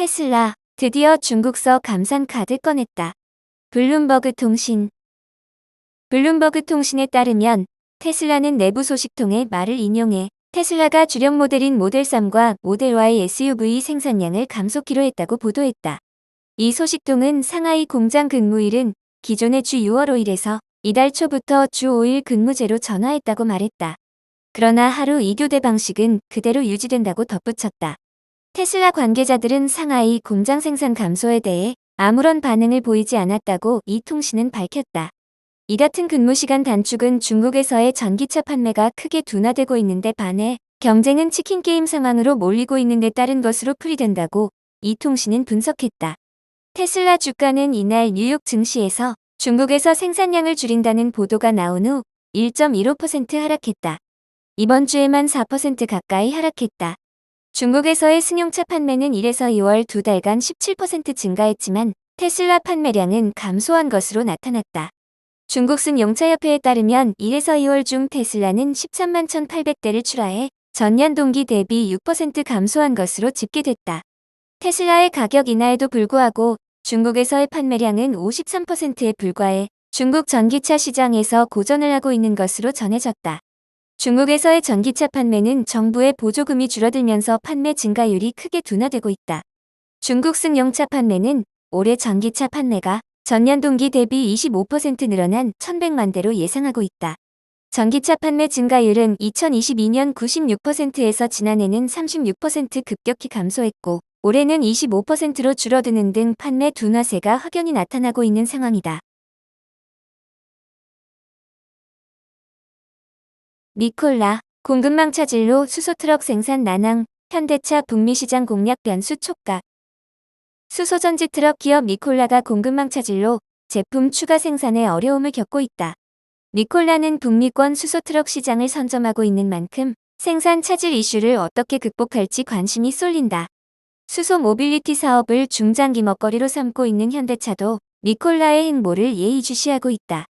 테슬라 드디어 중국서 감산 카드 꺼냈다. 블룸버그 통신 블룸버그 통신에 따르면 테슬라는 내부 소식통의 말을 인용해 테슬라가 주력 모델인 모델 3과 모델 Y SUV 생산량을 감속키로 했다고 보도했다. 이 소식통은 상하이 공장 근무일은 기존의 주 6월 5일에서 이달 초부터 주 5일 근무제로 전환했다고 말했다. 그러나 하루 2교대 방식은 그대로 유지된다고 덧붙였다. 테슬라 관계자들은 상하이 공장 생산 감소에 대해 아무런 반응을 보이지 않았다고 이 통신은 밝혔다. 이 같은 근무시간 단축은 중국에서의 전기차 판매가 크게 둔화되고 있는데 반해 경쟁은 치킨 게임 상황으로 몰리고 있는 데 따른 것으로 풀이된다고 이 통신은 분석했다. 테슬라 주가는 이날 뉴욕 증시에서 중국에서 생산량을 줄인다는 보도가 나온 후 1.15% 하락했다. 이번 주에만 4% 가까이 하락했다. 중국에서의 승용차 판매는 1에서 2월 두 달간 17% 증가했지만 테슬라 판매량은 감소한 것으로 나타났다. 중국 승용차협회에 따르면 1에서 2월 중 테슬라는 13만 1,800대를 출하해 전년 동기 대비 6% 감소한 것으로 집계됐다. 테슬라의 가격 인하에도 불구하고 중국에서의 판매량은 53%에 불과해 중국 전기차 시장에서 고전을 하고 있는 것으로 전해졌다. 중국에서의 전기차 판매는 정부의 보조금이 줄어들면서 판매 증가율이 크게 둔화되고 있다. 중국 승용차 판매는 올해 전기차 판매가 전년 동기 대비 25% 늘어난 1100만 대로 예상하고 있다. 전기차 판매 증가율은 2022년 96%에서 지난해는 36% 급격히 감소했고 올해는 25%로 줄어드는 등 판매 둔화세가 확연히 나타나고 있는 상황이다. 니콜라, 공급망 차질로 수소트럭 생산 난항, 현대차 북미 시장 공략 변수 촉각. 수소전지 트럭 기업 니콜라가 공급망 차질로 제품 추가 생산에 어려움을 겪고 있다. 니콜라는 북미권 수소트럭 시장을 선점하고 있는 만큼 생산 차질 이슈를 어떻게 극복할지 관심이 쏠린다. 수소 모빌리티 사업을 중장기 먹거리로 삼고 있는 현대차도 니콜라의 행보를 예의주시하고 있다.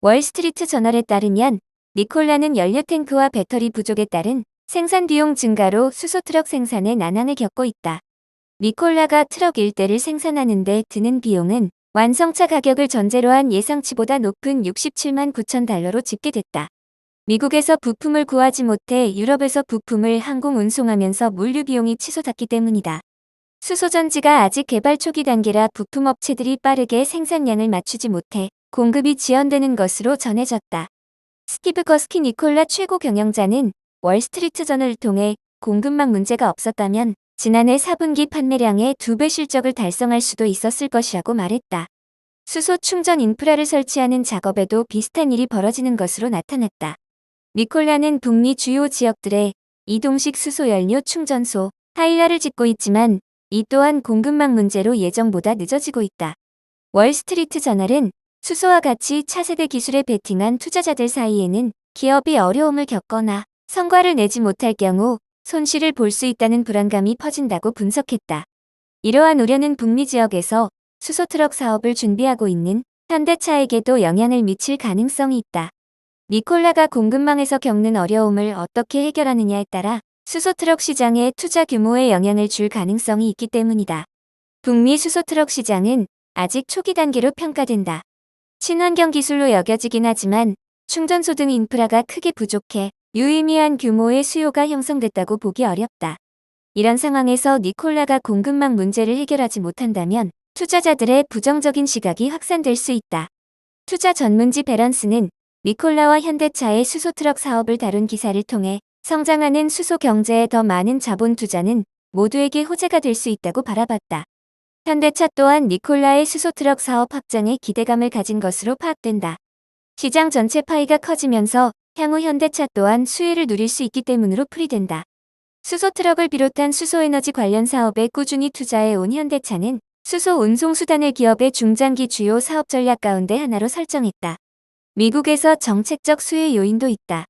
월스트리트 저널에 따르면 니콜라는 연료 탱크와 배터리 부족에 따른 생산 비용 증가로 수소 트럭 생산에 난항을 겪고 있다. 니콜라가 트럭 1대를 생산하는 데 드는 비용은 완성차 가격을 전제로 한 예상치보다 높은 67만 9천 달러로 집계됐다. 미국에서 부품을 구하지 못해 유럽에서 부품을 항공 운송하면서 물류 비용이 치솟았기 때문이다. 수소전지가 아직 개발 초기 단계라 부품 업체들이 빠르게 생산량을 맞추지 못해 공급이 지연되는 것으로 전해졌다. 스티브 거스키 니콜라 최고 경영자는 월스트리트 저널을 통해 공급망 문제가 없었다면 지난해 4분기 판매량의 2배 실적을 달성할 수도 있었을 것이라고 말했다. 수소 충전 인프라를 설치하는 작업에도 비슷한 일이 벌어지는 것으로 나타났다. 니콜라는 북미 주요 지역들의 이동식 수소 연료 충전소 하이라를 짓고 있지만 이 또한 공급망 문제로 예정보다 늦어지고 있다. 월스트리트 저널은 수소와 같이 차세대 기술에 베팅한 투자자들 사이에는 기업이 어려움을 겪거나 성과를 내지 못할 경우 손실을 볼 수 있다는 불안감이 퍼진다고 분석했다. 이러한 우려는 북미 지역에서 수소 트럭 사업을 준비하고 있는 현대차에게도 영향을 미칠 가능성이 있다. 니콜라가 공급망에서 겪는 어려움을 어떻게 해결하느냐에 따라 수소 트럭 시장의 투자 규모에 영향을 줄 가능성이 있기 때문이다. 북미 수소 트럭 시장은 아직 초기 단계로 평가된다. 친환경 기술로 여겨지긴 하지만 충전소 등 인프라가 크게 부족해 유의미한 규모의 수요가 형성됐다고 보기 어렵다. 이런 상황에서 니콜라가 공급망 문제를 해결하지 못한다면 투자자들의 부정적인 시각이 확산될 수 있다. 투자 전문지 베런스는 니콜라와 현대차의 수소 트럭 사업을 다룬 기사를 통해 성장하는 수소 경제에 더 많은 자본 투자는 모두에게 호재가 될 수 있다고 바라봤다. 현대차 또한 니콜라의 수소 트럭 사업 확장에 기대감을 가진 것으로 파악된다. 시장 전체 파이가 커지면서 향후 현대차 또한 수혜를 누릴 수 있기 때문으로 풀이된다. 수소 트럭을 비롯한 수소에너지 관련 사업에 꾸준히 투자해 온 현대차는 수소 운송 수단을 기업의 중장기 주요 사업 전략 가운데 하나로 설정했다. 미국에서 정책적 수혜 요인도 있다.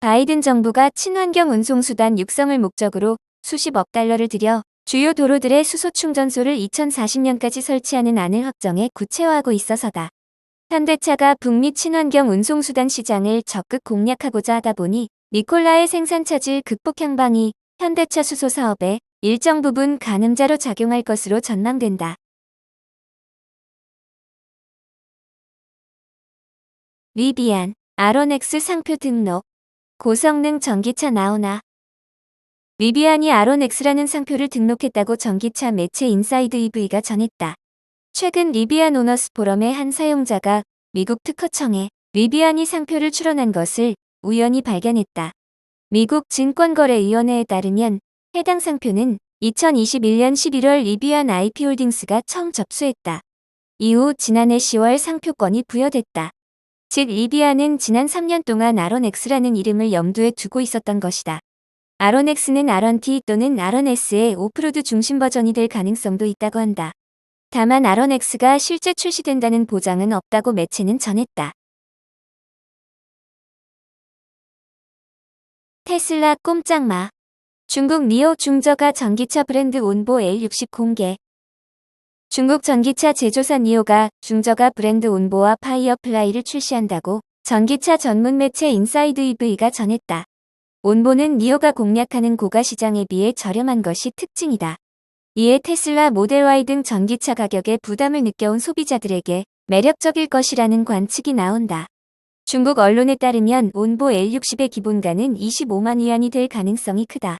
바이든 정부가 친환경 운송 수단 육성을 목적으로 수십억 달러를 들여 주요 도로들의 수소 충전소를 2040년까지 설치하는 안을 확정해 구체화하고 있어서다. 현대차가 북미 친환경 운송수단 시장을 적극 공략하고자 하다 보니 니콜라의 생산 차질 극복 향방이 현대차 수소 사업에 일정 부분 가늠자로 작용할 것으로 전망된다. 리비안, 아론엑스 상표 등록, 고성능 전기차 나오나. 리비안이 아론엑스라는 상표를 등록했다고 전기차 매체 인사이드 EV가 전했다. 최근 리비안 오너스 포럼의 한 사용자가 미국 특허청에 리비안이 상표를 출원한 것을 우연히 발견했다. 미국 증권거래위원회에 따르면 해당 상표는 2021년 11월 리비안 IP홀딩스가 처음 접수했다. 이후 지난해 10월 상표권이 부여됐다. 즉 리비안은 지난 3년 동안 아론엑스라는 이름을 염두에 두고 있었던 것이다. 아론엑스는 아론T 또는 아론S의 오프로드 중심 버전이 될 가능성도 있다고 한다. 다만 아론엑스가 실제 출시된다는 보장은 없다고 매체는 전했다. 테슬라 꼼짝마 중국 니오 중저가 전기차 브랜드 온보 L60 공개 중국 전기차 제조사 니오가 중저가 브랜드 온보와 파이어플라이를 출시한다고 전기차 전문 매체 인사이드 EV가 전했다. 온보는 니오가 공략하는 고가 시장에 비해 저렴한 것이 특징이다. 이에 테슬라 모델 Y 등 전기차 가격에 부담을 느껴온 소비자들에게 매력적일 것이라는 관측이 나온다. 중국 언론에 따르면 온보 L60의 기본가는 25만 위안이 될 가능성이 크다.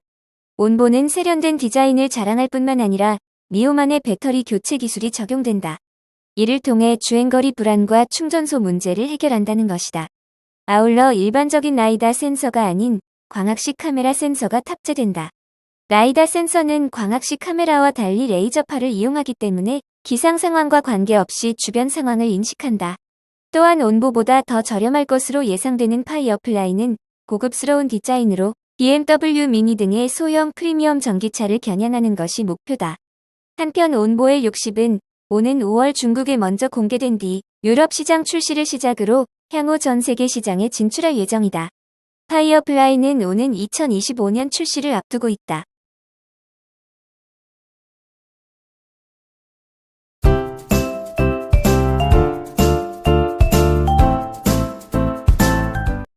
온보는 세련된 디자인을 자랑할 뿐만 아니라 미오만의 배터리 교체 기술이 적용된다. 이를 통해 주행거리 불안과 충전소 문제를 해결한다는 것이다. 아울러 일반적인 라이다 센서가 아닌 광학식 카메라 센서가 탑재된다. 라이다 센서는 광학식 카메라와 달리 레이저파를 이용하기 때문에 기상 상황과 관계없이 주변 상황을 인식한다. 또한 온보보다 더 저렴할 것으로 예상되는 파이어 플라이는 고급스러운 디자인으로 BMW 미니 등의 소형 프리미엄 전기차를 겨냥하는 것이 목표다. 한편 온보의 60은 오는 5월 중국에 먼저 공개된 뒤 유럽 시장 출시를 시작으로 향후 전 세계 시장에 진출할 예정이다. 파이어플라이는 오는 2025년 출시를 앞두고 있다.